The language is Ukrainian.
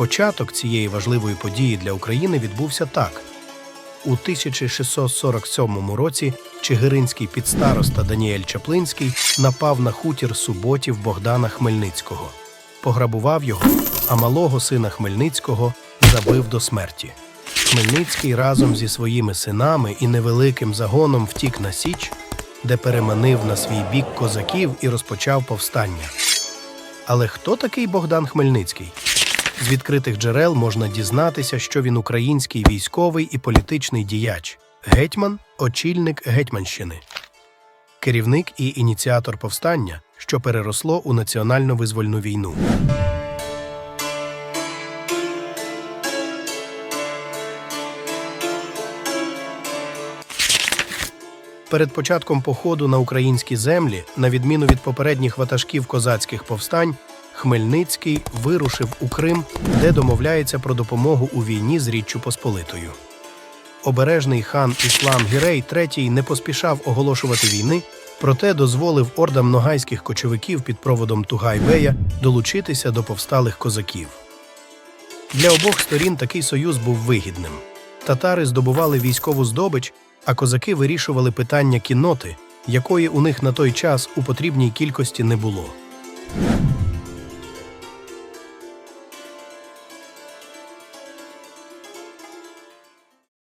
Початок цієї важливої події для України відбувся так. У 1647 році чигиринський підстароста Даніель Чаплинський напав на хутір суботів Богдана Хмельницького, пограбував його, а малого сина Хмельницького забив до смерті. Хмельницький разом зі своїми синами і невеликим загоном втік на Січ, де переманив на свій бік козаків і розпочав повстання. Але хто такий Богдан Хмельницький? З відкритих джерел можна дізнатися, що він український військовий і політичний діяч, гетьман, очільник Гетьманщини, керівник і ініціатор повстання, що переросло у національно-визвольну війну. Перед початком походу на українські землі, на відміну від попередніх ватажків козацьких повстань, Хмельницький вирушив у Крим, де домовляється про допомогу у війні з Річчю Посполитою. Обережний хан Іслам Гірей III не поспішав оголошувати війни, проте дозволив ордам ногайських кочовиків під проводом Тугайбея долучитися до повсталих козаків. Для обох сторін такий союз був вигідним. Татари здобували військову здобич, а козаки вирішували питання кінноти, якої у них на той час у потрібній кількості не було.